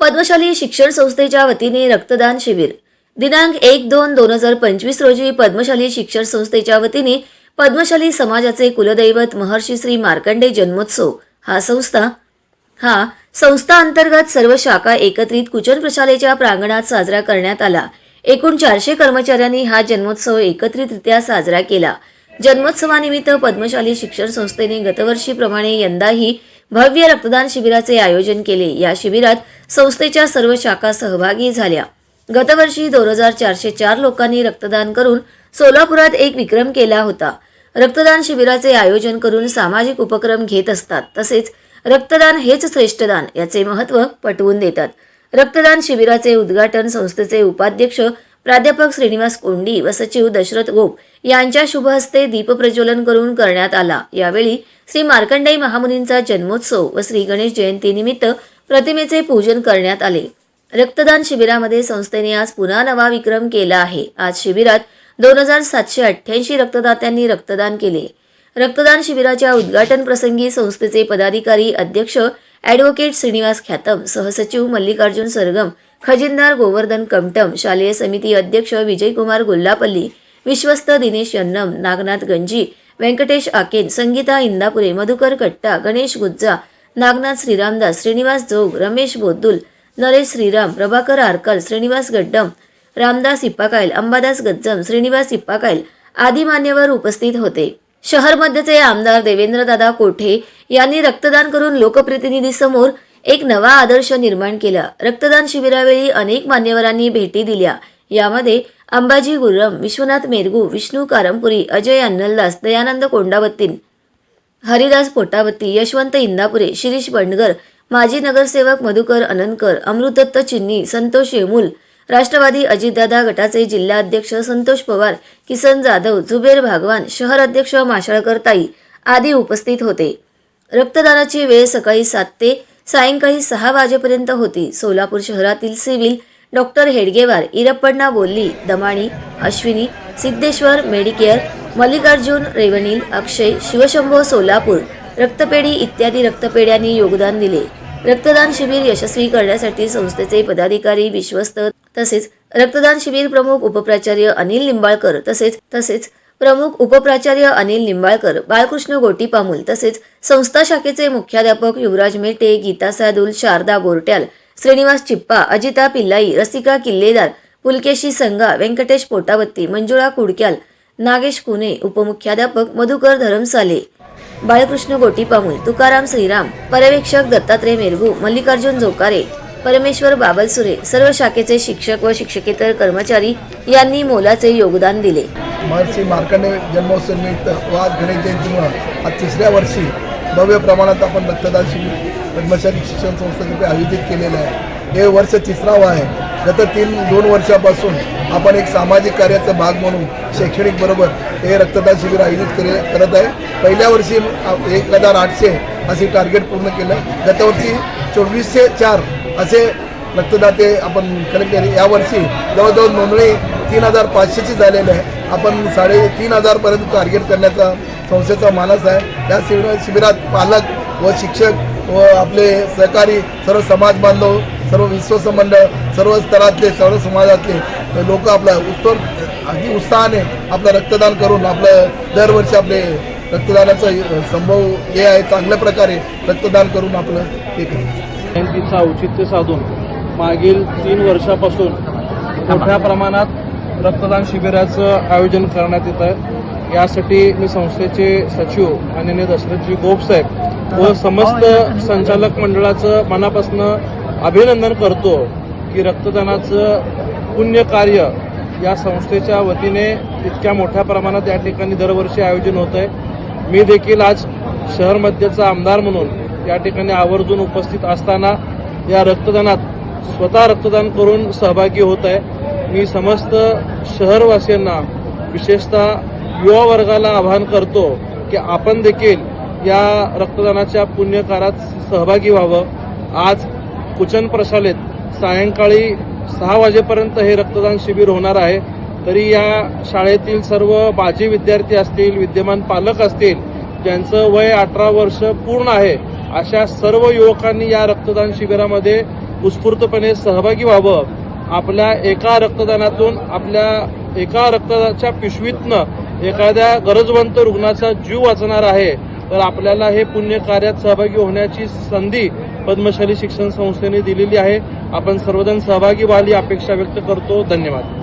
पद्मशाली शिक्षण संस्थेच्या वतीने रक्तदान शिबिर. दिनांक एक दोन दोन हजार पंचवीस रोजी पद्मशाली शिक्षण संस्थेच्या वतीने पद्मशाली समाजाचे कुलदैवत महर्षी श्री मार्कंडे जन्मोत्सव हा संस्था हा संस्था अंतर्गत सर्व शाखा एकत्रित कुचन प्रशालेच्या प्रांगणात साजरा करण्यात आला. एकूण चारशे कर्मचाऱ्यांनी हा जन्मोत्सव एकत्रितरित्या साजरा केला. जन्मोत्सवानिमित्त पद्मशाली शिक्षण संस्थेने गतवर्षीप्रमाणे यंदाही भव्य रक्तदान शिबिराचे आयोजन केले. या शिबिरात संस्थेच्या सर्व शाखा सहभागी झाल्या. गतवर्षी दोन हजार चारशे चार लोकांनी रक्तदान करून सोलापुरात एक विक्रम केला होता. रक्तदान शिबिराचे आयोजन करून सामाजिक उपक्रम घेत असतात. तसेच रक्तदान हेच श्रेष्ठदान याचे महत्त्व पटवून देतात. रक्तदान शिबिराचे उद्घाटन संस्थेचे उपाध्यक्ष प्राध्यापक श्रीनिवास कोंडी व सचिव दशरथ गोप यांच्या शुभ हस्ते दीपप्रज्वलन करून करण्यात आला. यावेळी श्री मार्कंडेय महामुनींचा जन्मोत्सव व श्री गणेश जयंतीनिमित्त प्रतिमेचे पूजन करण्यात आले. रक्तदान शिबिरामध्ये संस्थेने आज पुन्हा नवा विक्रम केला आहे. आज शिबिरात दोन हजार सातशे अठ्ठ्याऐंशी रक्तदात्यांनी रक्तदान केले. रक्तदान शिबिराच्या उद्घाटन प्रसंगी संस्थेचे पदाधिकारी अध्यक्ष ॲडव्होकेट श्रीनिवास ख्यातम सहसचिव मल्लिकार्जुन सरगम खजिनदार गोवर्धन कमटम शालेय समिती अध्यक्ष विजयकुमार गुल्लापल्ली विश्वस्त दिनेश यन्नम नागनाथ गंजी व्यंकटेश आकेन संगीता इंदापुरे मधुकर कट्टा गणेश गुज्जा नागनाथ श्रीरामदास श्रीनिवास जोग रमेश बोद्दुल नरेश श्रीराम प्रभाकर आरकल श्रीनिवास गड्डम रामदास इप्पाकायल अंबादास गज्जम श्रीनिवास इप्पाकायल आदी मान्यवर उपस्थित होते. शहर मध्यचे आमदार देवेंद्रदादा कोठे यांनी रक्तदान करून लोकप्रतिनिधीसमोर एक नवा आदर्श निर्माण केला. रक्तदान शिबिरावेळी अनेक मान्यवरांनी भेटी दिल्या. यामध्ये अंबाजी गुर्रम विश्वनाथ मेरगू विष्णू कारंपुरी अजय अन्नलदास दयानंद कोंडावत्तीन हरिदास पोटावत्ती यशवंत इंदापुरे शिरीष बंडगर माजी नगरसेवक मधुकर अनंतकर अमृतदत्त चिन्नी संतोष येमूल राष्ट्रवादी अजितदादा गटाचे जिल्हाध्यक्ष संतोष पवार किसन जाधव जुबेर भागवान शहर अध्यक्ष माशाळकर ताई आदी उपस्थित होते. रक्तदानाची वेळ सकाळी सात ते सायंकाळी सहा वाजेपर्यंत होती. सोलापूर शहरातील civil doctor Hedgewar Irappanna Bolli Damani Ashwini Siddheshwar Medicare Mallikarjun Revanil Akshay Shivshambho Solapur रक्तपेढी इत्यादी रक्तपेढ्यांनी योगदान दिले. रक्तदान शिबिर यशस्वी करण्यासाठी संस्थेचे पदाधिकारी विश्वस्त तसेच रक्तदान शिबिर प्रमुख उपप्राचार्य अनिल लिंबाळकर तसेच तसेच प्रमुख उपप्राचार्य अनिल निंबाळकर बाळकृष्ण गोटीपामूल तसेच संस्था शाखेचे मुख्याध्यापक युवराज मेटे गीता सादुल शारदा गोरट्याल श्रीनिवास चिप्पा अजिता पिल्लाई रसिका किल्लेदार पुलकेशी संगा व्यंकटेश पोटावत्ती मंजुळा कुडक्याल नागेश कुने उपमुख्याध्यापक मधुकर धरमसाले बाळकृष्ण गोटीपामूल तुकाराम श्रीराम पर्यवेक्षक दत्तात्रय मेरगू मल्लिकार्जुन जोकारे परमेश्वर बाबलसुरे सर्व शाखेचे शिक्षक व शिक्षकेतर कर्मचारी यांनी मोलाचे योगदान दिले. महर्षी मार्कंडे जन्मोत्सव निमित्त व आज गणेश जयंतीमुळं आज तिसऱ्या वर्षी भव्य प्रमाणात आपण रक्तदान शिबिर कर्मचारी शिक्षण संस्थेतर्फे आयोजित केलेलं आहे. हे वर्ष तिसरावं आहे. गत तीन दोन वर्षापासून आपण एक सामाजिक कार्याचा भाग म्हणून शैक्षणिक बरोबर हे रक्तदान शिबिर आयोजित केले करत आहे. पहिल्या वर्षी एक हजार आठशे असे टार्गेट पूर्ण केलं. गतवर्षी चोवीसशे चार असे रक्तदाते आपण कलेक्ट केले. यावर्षी जवळजवळ नोंदणी तीन हजार पाचशेची झालेली आहे. आपण साडे तीन हजारपर्यंत टार्गेट करण्याचा संस्थेचा मानस आहे. या शिबिरा शिबिरात पालक व शिक्षक व आपले सहकारी सर्व समाज बांधव सर्व विश्वस्त मंडळ सर्व स्तरातले सर्व समाजातले लोक आपला उत्तर अगदी उत्साहाने आपलं रक्तदान करून आपलं दरवर्षी आपले रक्तदानाचा संभव हे आहे. चांगल्या प्रकारे रक्तदान करून आपलं हे करतो जयंतीचं औचित्य साधून मागील तीन वर्षापासून मोठ्या प्रमाणात रक्तदान शिबिराचं आयोजन करण्यात येत आहे. यासाठी मी संस्थेचे सचिव माननीय दशरथजी गोप साहेब व समस्त संचालक मंडळाचं मनापासून अभिनंदन करतो की रक्तदानाचं पुण्य कार्य या संस्थेच्या वतीने इतक्या मोठ्या प्रमाणात या ठिकाणी दरवर्षी आयोजन होत आहे मी देखील आज शहर मध्यचा आमदार म्हणून त्या ठिकाणी आवर्जून उपस्थित असताना या रक्तदानात स्वतः रक्तदान करून सहभागी होत आहे. मी समस्त शहरवासियांना विशेषतः युवा वर्गाला आवाहन करतो की आपण देखील या रक्तदानाच्या पुण्यकारात सहभागी व्हावं. आज कुचन प्रशालेत सायंकाळी सहा वाजेपर्यंत हे रक्तदान शिबिर होणार आहे. तरी या शाळेतील सर्व माजी विद्यार्थी असतील विद्यमान पालक असतील ज्यांचं वय अठरा वर्ष पूर्ण आहे अशा सर्व युवकांनी या रक्तदान शिबिरामध्ये उत्स्फूर्तपणे सहभागी व्हावं. आपल्या एका रक्तदानातून आपल्या एका रक्तदानाच्या पिशवीतनं एखाद्या गरजवंत रुग्णाचा जीव वाचणार आहे तर आपल्याला हे पुण्य कार्यात सहभागी होण्याची संधी पद्मशाली शिक्षण संस्थेने दिलेली आहे. आपण सर्वजण सहभागी व्हाल ही अपेक्षा व्यक्त करतो. धन्यवाद.